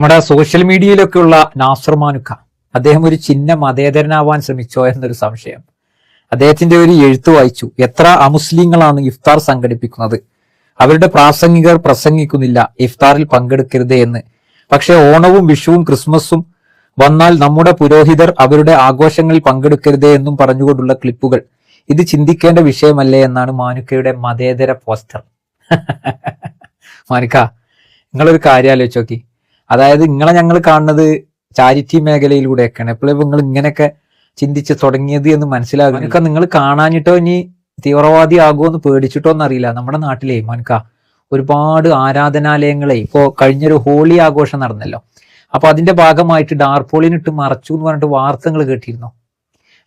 നമ്മുടെ സോഷ്യൽ മീഡിയയിലൊക്കെയുള്ള നാസർ മാനുക്ക. അദ്ദേഹം ഒരു ചിഹ്ന മതേതരനാവാൻ ശ്രമിച്ചോ എന്നൊരു സംശയം. അദ്ദേഹത്തിന്റെ ഒരു എഴുത്ത് വായിച്ചു. എത്ര അമുസ്ലിങ്ങളാണ് ഇഫ്താർ സംഘടിപ്പിക്കുന്നത്? അവരുടെ പ്രാസംഗികർ പ്രസംഗിക്കുന്നില്ല. ഇഫ്താറിൽ പങ്കെടുക്കരുത് എന്ന്. പക്ഷെ ഓണവും വിഷുവും ക്രിസ്മസും വന്നാൽ നമ്മുടെ പുരോഹിതർ അവരുടെ ആഘോഷങ്ങളിൽ പങ്കെടുക്കരുത് എന്നും പറഞ്ഞുകൊണ്ടുള്ള ക്ലിപ്പുകൾ. ഇത് ചിന്തിക്കേണ്ട വിഷയമല്ലേ എന്നാണ് മാനുക്കയുടെ മതേതര പോസ്റ്റർ. മാനുക്ക നിങ്ങളൊരു കാര്യം ആലോചിച്ച് അതായത് നിങ്ങളെ ഞങ്ങൾ കാണുന്നത് ചാരിറ്റി മേഖലയിലൂടെയൊക്കെയാണ്. എപ്പോഴും നിങ്ങൾ ഇങ്ങനെയൊക്കെ ചിന്തിച്ച് തുടങ്ങിയത് എന്ന് മനസ്സിലാകും. നിങ്ങൾ കാണാനിട്ടോ ഇനി തീവ്രവാദി ആകുമോ എന്ന് പേടിച്ചിട്ടോ എന്നറിയില്ല നമ്മുടെ നാട്ടിലെ മനക്ക ഒരുപാട് ആരാധനാലയങ്ങളെ ഇപ്പോ കഴിഞ്ഞൊരു ഹോളി ആഘോഷം നടന്നല്ലോ. അപ്പൊ അതിന്റെ ഭാഗമായിട്ട് ഡാർപോളിനിട്ട് മറച്ചു എന്ന് പറഞ്ഞിട്ട് വാർത്തകൾ കേട്ടിരുന്നു.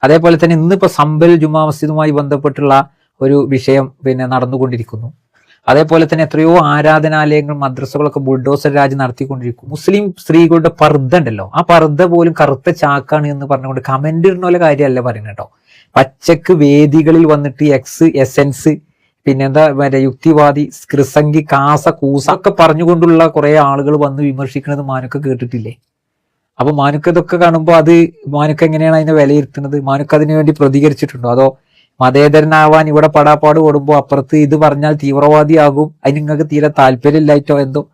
അതേപോലെ തന്നെ ഇന്നിപ്പോ സമ്പൽ ജുമാ മസ്ജിദുമായി ബന്ധപ്പെട്ടുള്ള ഒരു വിഷയം പിന്നെ നടന്നുകൊണ്ടിരിക്കുന്നു. അതേപോലെ തന്നെ എത്രയോ ആരാധനാലയങ്ങൾ മദ്രസകളൊക്കെ ബുൾഡോസർ രാജ് നടത്തിക്കൊണ്ടിരിക്കും. മുസ്ലിം സ്ത്രീകളുടെ പർദ്ദ ഉണ്ടല്ലോ. ആ പർദ്ദ പോലും കറുത്ത ചാക്കാണ് എന്ന് പറഞ്ഞുകൊണ്ട് കമന്റ് ഇടുന്ന പോലെ കാര്യമല്ല പറയുന്നത് കേട്ടോ. പച്ചക്ക് വേദികളിൽ വന്നിട്ട് എക്സ് എസെൻസ് പിന്നെന്താ മറ്റേ യുക്തിവാദി ക്രിസംഗി കാസ കൂസ ഒക്കെ പറഞ്ഞുകൊണ്ടുള്ള കുറെ ആളുകൾ വന്ന് വിമർശിക്കുന്നത് മാനൊക്കെ കേട്ടിട്ടില്ലേ? അപ്പൊ മാനുക്ക് ഇതൊക്കെ കാണുമ്പോൾ അത് മാനുക്ക എങ്ങനെയാണ് അതിനെ വിലയിരുത്തുന്നത്? മാനുക്ക അതിനു വേണ്ടി പ്രതികരിച്ചിട്ടുണ്ടോ? അതോ മതേതരനാവാൻ ഇവിടെ പടാപ്പാട് ഓടുമ്പോൾ അപ്പുറത്ത് ഇത് പറഞ്ഞാൽ തീവ്രവാദിയാകും. അതിന് നിങ്ങൾക്ക് തീരെ താല്പര്യമില്ലായിട്ടോ എന്തോ?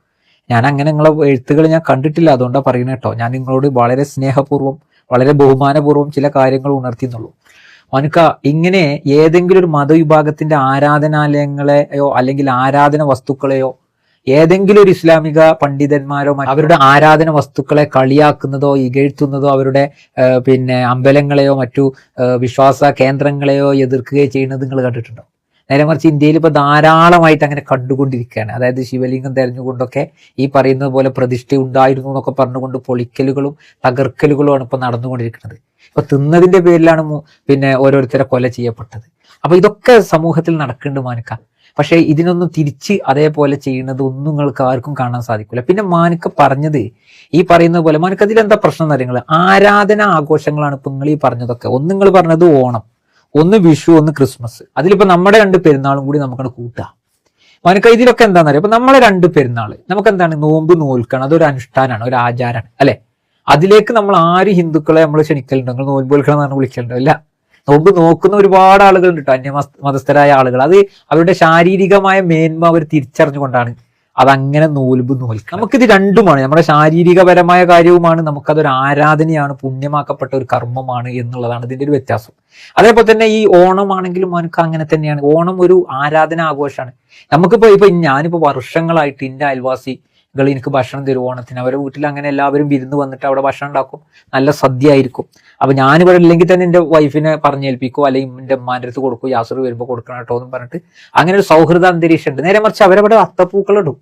ഞാൻ അങ്ങനെ നിങ്ങളെ എഴുത്തുകൾ ഞാൻ കണ്ടിട്ടില്ല. അതുകൊണ്ടാണ് പറയുന്നത് കേട്ടോ. ഞാൻ നിങ്ങളോട് വളരെ സ്നേഹപൂർവം വളരെ ബഹുമാനപൂർവം ചില കാര്യങ്ങൾ ഉണർത്തിയെന്നുള്ളൂ. മനുക്ക ഇങ്ങനെ ഏതെങ്കിലും ഒരു മതവിഭാഗത്തിന്റെ ആരാധനാലയങ്ങളെയോ അല്ലെങ്കിൽ ആരാധന വസ്തുക്കളെയോ ഏതെങ്കിലും ഒരു ഇസ്ലാമിക പണ്ഡിതന്മാരോ അവരുടെ ആരാധന വസ്തുക്കളെ കളിയാക്കുന്നതോ ഇകഴ്ത്തുന്നതോ അവരുടെ പിന്നെ അമ്പലങ്ങളെയോ മറ്റു വിശ്വാസ കേന്ദ്രങ്ങളെയോ എതിർക്കുകയോ ചെയ്യുന്നത് നിങ്ങൾ കണ്ടിട്ടുണ്ടോ? നേരെ മറിച്ച് ഇന്ത്യയിൽ ഇപ്പൊ ധാരാളമായിട്ട് അങ്ങനെ കണ്ടുകൊണ്ടിരിക്കുകയാണ്. അതായത് ശിവലിംഗം തെരഞ്ഞുകൊണ്ടൊക്കെ ഈ പറയുന്നത് പോലെ പ്രതിഷ്ഠ ഉണ്ടായിരുന്നു എന്നൊക്കെ പറഞ്ഞുകൊണ്ട് പൊളിക്കലുകളും തകർക്കലുകളുമാണ് ഇപ്പൊ നടന്നുകൊണ്ടിരിക്കുന്നത്. ഇപ്പൊ തിന്നതിന്റെ പേരിലാണ് പിന്നെ ഓരോരുത്തരെ കൊല ചെയ്യപ്പെട്ടത്. അപ്പൊ ഇതൊക്കെ സമൂഹത്തിൽ നടക്കുന്നുണ്ട് മാനുക്ക. പക്ഷെ ഇതിനൊന്നും തിരിച്ച് അതേപോലെ ചെയ്യുന്നത് ഒന്നും നിങ്ങൾക്ക് ആർക്കും കാണാൻ സാധിക്കില്ല പിന്നെ മാനക്ക് പറഞ്ഞത് ഈ പറയുന്ന പോലെ മാനുക്ക അതിലെന്താ പ്രശ്നം എന്ന് അറിയുന്നത് ആരാധന ആഘോഷങ്ങളാണ് ഇപ്പൊ നിങ്ങൾ ഈ പറഞ്ഞതൊക്കെ. ഒന്ന് നിങ്ങൾ പറഞ്ഞത് ഓണം ഒന്ന് വിഷു ഒന്ന് ക്രിസ്മസ്. അതിലിപ്പോ നമ്മുടെ രണ്ട് പെരുന്നാളും കൂടി നമുക്കത് കൂട്ടാം. മാനക്ക ഇതിലൊക്കെ എന്താണെന്ന് അറിയാം? അപ്പൊ നമ്മളെ രണ്ട് പെരുന്നാൾ. നമുക്ക് എന്താണ് നോമ്പ് നോൽക്കണം. അതൊരു അനുഷ്ഠാനമാണ് ഒരു ആചാരമാണ് അല്ലെ? അതിലേക്ക് നമ്മൾ ആര് ഹിന്ദുക്കളെ നമ്മൾ ക്ഷണിക്കലുണ്ടോ? നോമ്പ് നോൽക്കണം എന്ന് പറഞ്ഞ് വിളിക്കലുണ്ടോ? ഇല്ല. നോമ്പ് നോക്കുന്ന ഒരുപാട് ആളുകളുണ്ട് കേട്ടോ അന്യ മതസ്ഥരായ ആളുകൾ. അത് അവരുടെ ശാരീരികമായ മേന്മ അവർ തിരിച്ചറിഞ്ഞുകൊണ്ടാണ് അതങ്ങനെ നോൽബ് നോൽക്കുക നമുക്കിത് രണ്ടുമാണ്. നമ്മുടെ ശാരീരികപരമായ കാര്യവുമാണ്. നമുക്കതൊരു ആരാധനയാണ് പുണ്യമാക്കപ്പെട്ട ഒരു കർമ്മമാണ് എന്നുള്ളതാണ് ഇതിന്റെ ഒരു വ്യത്യാസം. അതേപോലെ തന്നെ ഈ ഓണം ആണെങ്കിലും നമുക്ക് അങ്ങനെ തന്നെയാണ്. ഓണം ഒരു ആരാധന ആഘോഷമാണ് നമുക്കിപ്പോ ഇപ്പൊ ഞാനിപ്പോ വർഷങ്ങളായിട്ട് എന്റെ അയൽവാസികൾ എനിക്ക് ഭക്ഷണം തരും ഓണത്തിന് അവരുടെ വീട്ടിൽ അങ്ങനെ എല്ലാവരും വിരുന്ന് വന്നിട്ട് അവിടെ ഭക്ഷണം ഉണ്ടാക്കും. നല്ല സദ്യ ആയിരിക്കും അപ്പൊ ഞാനിവിടെ ഇല്ലെങ്കിൽ തന്നെ എന്റെ വൈഫിനെ പറഞ്ഞേൽപ്പിക്കോ അല്ലെങ്കിൽ എന്റെ ഉമ്മാന്റെ അടുത്ത് കൊടുക്കും യാസർ വരുമ്പോൾ കൊടുക്കണം കേട്ടോ എന്ന് പറഞ്ഞിട്ട് അങ്ങനെ ഒരു സൗഹൃദ അന്തരീക്ഷം ഉണ്ട്. നേരെ മറിച്ച് അവരവിടെ അത്തപ്പൂക്കളിടും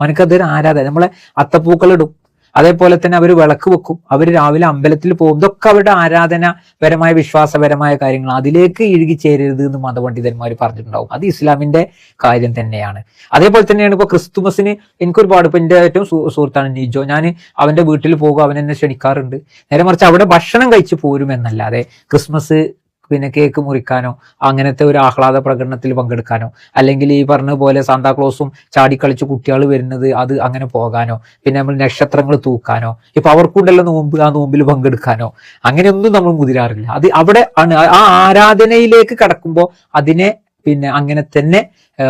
അവനക്കതൊരു ആരാധന. നമ്മളെ അത്തപ്പൂക്കൾ ഇടും. അതേപോലെ തന്നെ അവർ വിളക്ക് വെക്കും. അവർ രാവിലെ അമ്പലത്തിൽ പോകും. ഇതൊക്കെ അവരുടെ ആരാധനാപരമായ വിശ്വാസപരമായ കാര്യങ്ങൾ അതിലേക്ക് ഇഴുകി ചേരരുത് എന്ന് മതപണ്ഡിതന്മാർ പറഞ്ഞിട്ടുണ്ടാവും. അത് ഇസ്ലാമിന്റെ കാര്യം തന്നെയാണ്. അതേപോലെ തന്നെയാണ് ഇപ്പൊ ക്രിസ്തുമസിന് എനിക്ക് ഒരുപാട് ഇപ്പൊ എന്റെ ഏറ്റവും സുഹൃത്താണ് നിജോ. ഞാൻ അവന്റെ വീട്ടിൽ പോകും അവൻ എന്നെ ക്ഷണിക്കാറുണ്ട്. നേരെ മറിച്ച് അവിടെ ഭക്ഷണം കഴിച്ചു പോരും എന്നല്ലാതെ ക്രിസ്മസ് പിന്നെ കേക്ക് മുറിക്കാനോ അങ്ങനത്തെ ഒരു ആഹ്ലാദ പ്രകടനത്തിൽ പങ്കെടുക്കാനോ അല്ലെങ്കിൽ ഈ പറഞ്ഞ പോലെ സാന്താക്ലോസും ചാടിക്കളിച്ച് കുട്ടികൾ വരുന്നത് അത് അങ്ങനെ പോകാനോ പിന്നെ നമ്മൾ നക്ഷത്രങ്ങൾ തൂക്കാനോ ഇപ്പൊ അവർക്കുണ്ടല്ലോ നോമ്പ് ആ നോമ്പിൽ പങ്കെടുക്കാനോ അങ്ങനെയൊന്നും നമ്മൾ മുതിരാറില്ല. അത് അവിടെ ആണ് ആ- ആരാധനയിലേക്ക് കടക്കുമ്പോൾ അതിനെ പിന്നെ അങ്ങനെ തന്നെ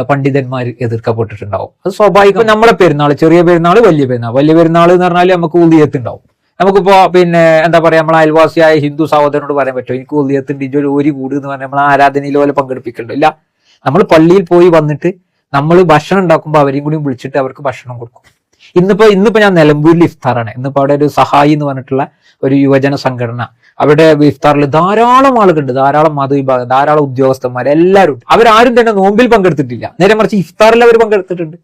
പണ്ഡിതന്മാർ എതിർക്കപ്പെട്ടിട്ടുണ്ടാവും. അത് സ്വാഭാവികം. നമ്മളെ പെരുന്നാൾ ചെറിയ പെരുന്നാൾ വലിയ പെരുന്നാൾ വലിയ പെരുന്നാൾ എന്ന് പറഞ്ഞാൽ നമുക്ക് ഉദിയത്തുണ്ടാവും നമുക്കിപ്പോ പിന്നെ എന്താ പറയാ നമ്മളെ അയൽവാസിയായ ഹിന്ദു സഹോദരനോട് പറയാൻ പറ്റുമോ? എനിക്ക് ഉദിയത്തിന്റെ ഇഞ്ചൊരു ഒരു കൂടി എന്ന് പറഞ്ഞാൽ നമ്മൾ ആരാധനയിൽ പോലെ പങ്കെടുപ്പിക്കണ്ടോ? ഇല്ല. നമ്മൾ പള്ളിയിൽ പോയി വന്നിട്ട് നമ്മൾ ഭക്ഷണം ഉണ്ടാക്കുമ്പോൾ അവരെയും കൂടി വിളിച്ചിട്ട് അവർക്ക് ഭക്ഷണം കൊടുക്കും. ഇന്നിപ്പോ ഇന്നിപ്പോ ഞാൻ നിലമ്പൂരിൽ ഇഫ്താറാണ്. ഇന്നിപ്പോ അവിടെ ഒരു സഹായി എന്ന് പറഞ്ഞിട്ടുള്ള ഒരു യുവജന സംഘടന. അവിടെ ഇഫ്താറിൽ ധാരാളം ആളുകളുണ്ട്. ധാരാളം മതവിഭാഗം ധാരാളം ഉദ്യോഗസ്ഥന്മാർ എല്ലാവരും. അവരാരും തന്നെ നോമ്പിൽ പങ്കെടുത്തിട്ടില്ല. നേരെ മറിച്ച് ഇഫ്താറിൽ അവർ പങ്കെടുത്തിട്ടുണ്ട്.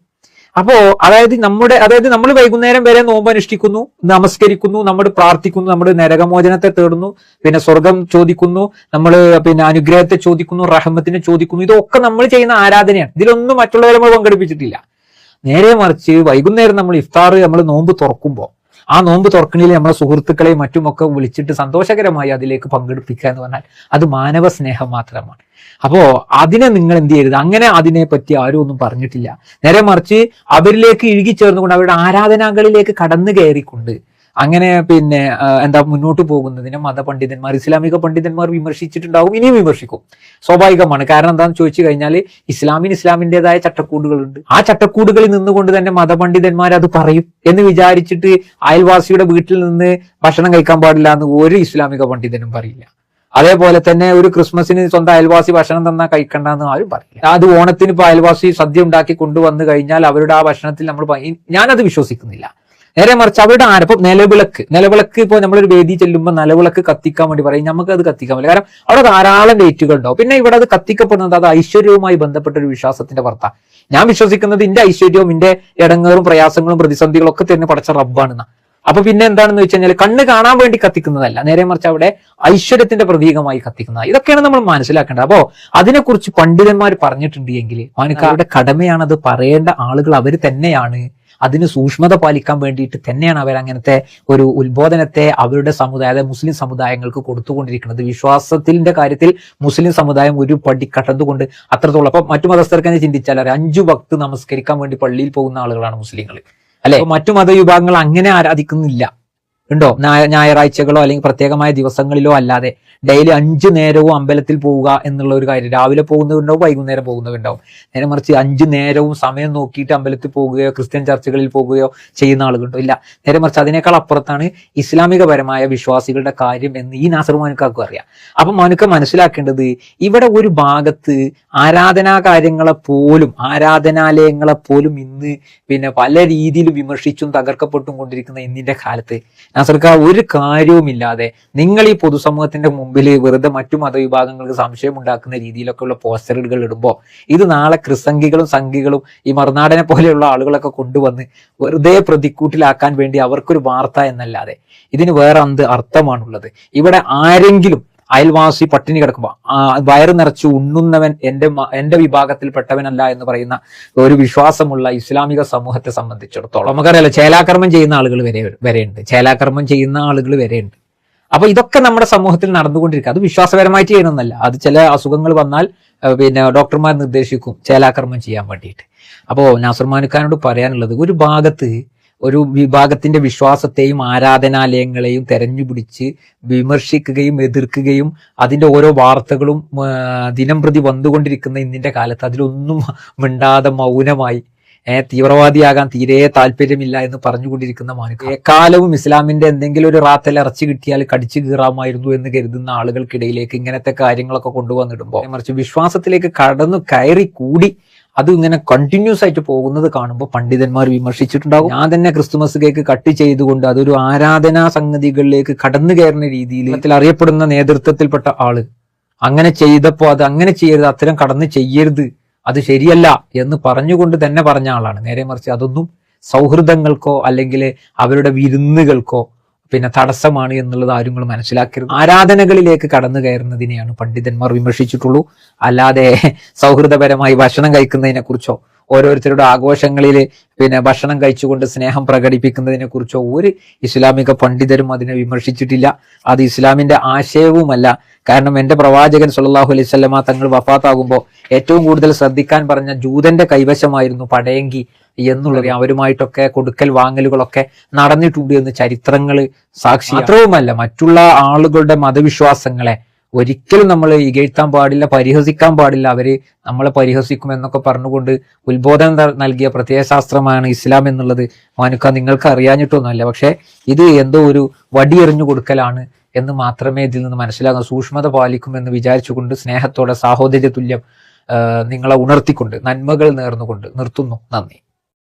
അപ്പോ അതായത് നമ്മുടെ അതായത് നമ്മൾ വൈകുന്നേരം വരെ നോമ്പ് അനുഷ്ഠിക്കുന്നു നമസ്കരിക്കുന്നു നമ്മൾ പ്രാർത്ഥിക്കുന്നു നമ്മൾ നരകമോചനത്തെ തേടുന്നു പിന്നെ സ്വർഗം ചോദിക്കുന്നു നമ്മൾ പിന്നെ അനുഗ്രഹത്തെ ചോദിക്കുന്നു റഹമത്തിനെ ചോദിക്കുന്നു ഇതൊക്കെ നമ്മൾ ചെയ്യുന്ന ആരാധനയാണ്. ഇതിലൊന്നും മറ്റുള്ളവരെ നമ്മൾ പങ്കെടുപ്പിച്ചിട്ടില്ല. നേരെ മറിച്ച് വൈകുന്നേരം നമ്മൾ ഇഫ്താർ നമ്മൾ നോമ്പ് തുറക്കുമ്പോൾ ആ നോമ്പ് തുറക്കണിയിൽ നമ്മളെ സുഹൃത്തുക്കളെയും മറ്റുമൊക്കെ വിളിച്ചിട്ട് സന്തോഷകരമായി അതിലേക്ക് പങ്കെടുപ്പിക്കുക എന്ന് പറഞ്ഞാൽ അത് മാനവ സ്നേഹം മാത്രമാണ്. അപ്പോ അതിനെ നിങ്ങൾ എന്ത് ചെയ്യരുത്? അങ്ങനെ അതിനെ പറ്റി ആരും ഒന്നും പറഞ്ഞിട്ടില്ല. നേരെ മറിച്ച് അവരിലേക്ക് ഇഴുകിച്ചേർന്നുകൊണ്ട് അവരുടെ ആരാധനകളിലേക്ക് കടന്നു കയറിക്കൊണ്ട് അങ്ങനെ പിന്നെ എന്താ മുന്നോട്ട് പോകുന്നതിനെ മതപണ്ഡിതന്മാർ ഇസ്ലാമിക പണ്ഡിതന്മാർ വിമർശിച്ചിട്ടുണ്ടാവും ഇനിയും വിമർശിക്കും. സ്വാഭാവികമാണ്. കാരണം എന്താണെന്ന് ചോദിച്ചു കഴിഞ്ഞാൽ ഇസ്ലാമിന് ഇസ്ലാമിന്റെതായ ചട്ടക്കൂടുകളുണ്ട്. ആ ചട്ടക്കൂടുകളിൽ നിന്നുകൊണ്ട് തന്നെ മതപണ്ഡിതന്മാർ അത് പറയും എന്ന് വിചാരിച്ചിട്ട് അയൽവാസിയുടെ വീട്ടിൽ നിന്ന് ഭക്ഷണം കഴിക്കാൻ പാടില്ല എന്ന് ഒരു ഇസ്ലാമിക പണ്ഡിതനും പറയില്ല. അതേപോലെ തന്നെ ഒരു ക്രിസ്മസിന് സ്വന്തം അയൽവാസി ഭക്ഷണം തന്നാൽ കഴിക്കണ്ട എന്ന് ആരും പറയില്ല. അത് ഓണത്തിന് ഇപ്പൊ അയൽവാസി സദ്യ ഉണ്ടാക്കി കൊണ്ടുവന്നു കഴിഞ്ഞാൽ അവരുടെ ആ ഭക്ഷണത്തിൽ നമ്മൾ ഞാനത് വിശ്വസിക്കുന്നില്ല. നേരെ മറിച്ച് അവരുടെ ആരപ്പം നിലവിളക്ക്. നിലവിളക്ക് ഇപ്പോൾ നമ്മളൊരു വേദി ചെല്ലുമ്പോൾ നിലവിളക്ക് കത്തിക്കാൻ വേണ്ടി പറയും. നമുക്ക് അത് കത്തിക്കാൻ പറ്റില്ല. കാരണം അവിടെ ധാരാളം ഡേറ്റുകൾ ഉണ്ടാവും. പിന്നെ ഇവിടെ അത് കത്തിക്കപ്പെടുന്നത് അത് ഐശ്വര്യവുമായി ബന്ധപ്പെട്ട ഒരു വിശ്വാസത്തിന്റെ വർത്ത. ഞാൻ വിശ്വസിക്കുന്നത് ഇന്റെ ഐശ്വര്യവും ഇന്റെ ഇടങ്ങേറും പ്രയാസങ്ങളും പ്രതിസന്ധികളും ഒക്കെ തന്നെ പടച്ച റബ്ബാണെന്ന. അപ്പൊ പിന്നെ എന്താണെന്ന് വെച്ച് കഴിഞ്ഞാൽ കണ്ണ് കാണാൻ വേണ്ടി കത്തിക്കുന്നതല്ല. നേരെ മറിച്ച് അവിടെ ഐശ്വര്യത്തിന്റെ പ്രതീകമായി കത്തിക്കുന്നത്. ഇതൊക്കെയാണ് നമ്മൾ മനസ്സിലാക്കേണ്ടത്. അപ്പോ അതിനെക്കുറിച്ച് പണ്ഡിതന്മാർ പറഞ്ഞിട്ടുണ്ട് എങ്കിൽ അവനക്കാരുടെ കടമയാണ് അത് പറയേണ്ട ആളുകൾ അവർ തന്നെയാണ്. അതിന് സൂക്ഷ്മത പാലിക്കാൻ വേണ്ടിയിട്ട് തന്നെയാണ് അവർ അങ്ങനത്തെ ഒരു ഉത്ബോധനത്തെ അവരുടെ സമുദായ മുസ്ലിം സമുദായങ്ങൾക്ക് കൊടുത്തുകൊണ്ടിരിക്കുന്നത്. വിശ്വാസത്തിന്റെ കാര്യത്തിൽ മുസ്ലിം സമുദായം ഒരു പടി കടന്നുകൊണ്ട് അത്രത്തോളം. അപ്പൊ മറ്റു മതസ്ഥർക്ക് തന്നെ ചിന്തിച്ചാൽ അഞ്ചു ഭക്ത് നമസ്കരിക്കാൻ വേണ്ടി പള്ളിയിൽ പോകുന്ന ആളുകളാണ് മുസ്ലിങ്ങൾ. അല്ലെ? മറ്റു മതവിഭാഗങ്ങൾ അങ്ങനെ ആരാധിക്കുന്നില്ല. ഉണ്ടോ? ഞായ- ഞായറാഴ്ചകളോ അല്ലെങ്കിൽ പ്രത്യേകമായ ദിവസങ്ങളിലോ അല്ലാതെ ഡെയിലി അഞ്ചു നേരവും അമ്പലത്തിൽ പോവുക എന്നുള്ള ഒരു കാര്യം. രാവിലെ പോകുന്നവരുണ്ടാവും വൈകുന്നേരം പോകുന്നവരുണ്ടാവും. നേരെ മറിച്ച് അഞ്ചു നേരവും സമയം നോക്കിയിട്ട് അമ്പലത്തിൽ പോകുകയോ ക്രിസ്ത്യൻ ചർച്ചകളിൽ പോകുകയോ ചെയ്യുന്ന ആളുകളുണ്ടോ? ഇല്ല. നേരെ മറിച്ച് അതിനേക്കാൾ അപ്പുറത്താണ് ഇസ്ലാമികപരമായ വിശ്വാസികളുടെ കാര്യം എന്ന് ഈ നാസർ മാനുക്കാർക്കും അറിയാം. അപ്പൊ മാനുക്ക മനസ്സിലാക്കേണ്ടത് ഇവിടെ ഒരു ഭാഗത്ത് ആരാധനാ കാര്യങ്ങളെ പോലും ആരാധനാലയങ്ങളെ പോലും ഇന്ന് പിന്നെ പല രീതിയിൽ വിമർശിച്ചും തകർക്കപ്പെട്ടും കൊണ്ടിരിക്കുന്ന ഇന്നിന്റെ കാലത്ത് നാസർക്ക ഒരു കാര്യവുമില്ലാതെ നിങ്ങൾ ഈ പൊതുസമൂഹത്തിന്റെ വെറുതെ മറ്റു മതവിഭാഗങ്ങൾക്ക് സംശയം ഉണ്ടാക്കുന്ന രീതിയിലൊക്കെയുള്ള പോസ്റ്ററുകൾ ഇടുമ്പോൾ ഇത് നാളെ ക്രിസംഗികളും സംഘികളും ഈ മറുനാടനെ പോലെയുള്ള ആളുകളൊക്കെ കൊണ്ടുവന്ന് വെറുതെ പ്രതിക്കൂട്ടിലാക്കാൻ വേണ്ടി അവർക്കൊരു വാർത്ത എന്നല്ലാതെ ഇതിന് വേറെ എന്ത് അർത്ഥമാണുള്ളത്? ഇവിടെ ആരെങ്കിലും അയൽവാസി പട്ടിണി കിടക്കുമ്പോൾ വയറ് നിറച്ച് ഉണ്ണുന്നവൻ എന്റെ എന്റെ വിഭാഗത്തിൽപ്പെട്ടവനല്ല എന്ന് പറയുന്ന ഒരു വിശ്വാസമുള്ള ഇസ്ലാമിക സമൂഹത്തെ സംബന്ധിച്ചിടത്തോളം. നമുക്കറിയാലോ ചേലാകർമ്മം ചെയ്യുന്ന ആളുകൾ വരെ വരെയുണ്ട്. ചേലാകർമ്മം ചെയ്യുന്ന ആളുകൾ വരെയുണ്ട്. അപ്പൊ ഇതൊക്കെ നമ്മുടെ സമൂഹത്തിൽ നടന്നുകൊണ്ടിരിക്കുക. അത് വിശ്വാസപരമായിട്ട് ചെയ്യണമെന്നല്ല. അത് ചില അസുഖങ്ങൾ വന്നാൽ പിന്നെ ഡോക്ടർമാർ നിർദ്ദേശിക്കും ചേലാക്രമം ചെയ്യാൻ വേണ്ടിയിട്ട്. അപ്പോൾ നാസർ പറയാനുള്ളത് ഒരു ഭാഗത്ത് ഒരു വിഭാഗത്തിന്റെ വിശ്വാസത്തെയും ആരാധനാലയങ്ങളെയും തെരഞ്ഞുപിടിച്ച് വിമർശിക്കുകയും എതിർക്കുകയും അതിന്റെ ഓരോ വാർത്തകളും ദിനം പ്രതി വന്നുകൊണ്ടിരിക്കുന്ന ഇന്നിന്റെ കാലത്ത് അതിലൊന്നും മിണ്ടാതെ മൗനമായി തീവ്രവാദിയാകാൻ തീരെ താല്പര്യമില്ല എന്ന് പറഞ്ഞുകൊണ്ടിരിക്കുന്ന മാനുക്ക എക്കാലവും ഇസ്ലാമിന്റെ എന്തെങ്കിലും ഒരു റാത്തൽ ഇറച്ചി കിട്ടിയാൽ കടിച്ചു കീറാമായിരുന്നു എന്ന് കരുതുന്ന ആളുകൾക്കിടയിലേക്ക് ഇങ്ങനത്തെ കാര്യങ്ങളൊക്കെ കൊണ്ടുവന്നിടുമ്പോൾ മറിച്ച് വിശ്വാസത്തിലേക്ക് കടന്നു കയറി കൂടി അത് ഇങ്ങനെ കണ്ടിന്യൂസ് ആയിട്ട് പോകുന്നത് കാണുമ്പോൾ പണ്ഡിതന്മാർ വിമർശിച്ചിട്ടുണ്ടാവും. ഞാൻ തന്നെ ക്രിസ്തുമസ് കേക്ക് കട്ട് ചെയ്തുകൊണ്ട് അതൊരു ആരാധനാ സംഗതികളിലേക്ക് കടന്നു കയറുന്ന രീതിയിൽ അറിയപ്പെടുന്ന നേതൃത്വത്തിൽപ്പെട്ട ആൾ. അങ്ങനെ ചെയ്തപ്പോൾ അത് അങ്ങനെ ചെയ്യരുത് അത്തരം കടന്ന് ചെയ്യരുത് അത് ശരിയല്ല എന്ന് പറഞ്ഞുകൊണ്ട് തന്നെ പറഞ്ഞ ആളാണ്. നേരെ മറിച്ച് അതൊന്നും സൗഹൃദങ്ങൾക്കോ അല്ലെങ്കിൽ അവരുടെ വിരുന്നുകൾക്കോ പിന്നെ തടസ്സമാണ് എന്നുള്ളത് ആരും മനസ്സിലാക്കരുത്. ആരാധനകളിലേക്ക് കടന്നു കയറുന്നതിനെയാണ് പണ്ഡിതന്മാർ വിമർശിച്ചിട്ടുള്ളൂ. അല്ലാതെ സൗഹൃദപരമായി ഭക്ഷണം കഴിക്കുന്നതിനെ കുറിച്ചോ ഓരോരുത്തരുടെ ആഘോഷങ്ങളിൽ പിന്നെ ഭക്ഷണം കഴിച്ചുകൊണ്ട് സ്നേഹം പ്രകടിപ്പിക്കുന്നതിനെ കുറിച്ചോ ഒരു ഇസ്ലാമിക പണ്ഡിതരും അതിനെ വിമർശിച്ചിട്ടില്ല. അത് ഇസ്ലാമിന്റെ ആശയവുമല്ല കാരണം എന്റെ പ്രവാചകൻ സുല്ലാഹു അലൈഹി സ്വലമ തങ്ങൾ വഫാത്താകുമ്പോൾ ഏറ്റവും കൂടുതൽ ശ്രദ്ധിക്കാൻ പറഞ്ഞ ജൂതന്റെ കൈവശമായിരുന്നു പടയങ്കി എന്നുള്ളത്. അവരുമായിട്ടൊക്കെ കൊടുക്കൽ വാങ്ങലുകളൊക്കെ നടന്നിട്ടുണ്ട് എന്ന് ചരിത്രങ്ങൾ സാക്ഷി മാത്രവുമല്ല മറ്റുള്ള ആളുകളുടെ മതവിശ്വാസങ്ങളെ ഒരിക്കലും നമ്മൾ ഇകഴ്ത്താൻ പാടില്ല പരിഹസിക്കാൻ പാടില്ല. അവർ നമ്മളെ പരിഹസിക്കും എന്നൊക്കെ പറഞ്ഞുകൊണ്ട് ഉത്ബോധനം നൽകിയ നൽകിയ പ്രത്യയശാസ്ത്രമാണ് ഇസ്ലാം എന്നുള്ളത്. മാനുക്ക നിങ്ങൾക്ക് അറിയാഞ്ഞിട്ടൊന്നുമല്ല പക്ഷെ ഇത് എന്തോ ഒരു വടിയെറിഞ്ഞു കൊടുക്കലാണ് എന്ന് മാത്രമേ ഇതിൽ നിന്ന് മനസ്സിലാകുന്ന സൂക്ഷ്മത പാലിക്കുമെന്ന് വിചാരിച്ചുകൊണ്ട് സ്നേഹത്തോടെ സാഹോദര്യ തുല്യം നിങ്ങളെ ഉണർത്തിക്കൊണ്ട് നന്മകൾ നേർന്നുകൊണ്ട് നിർത്തുന്നു. നന്ദി.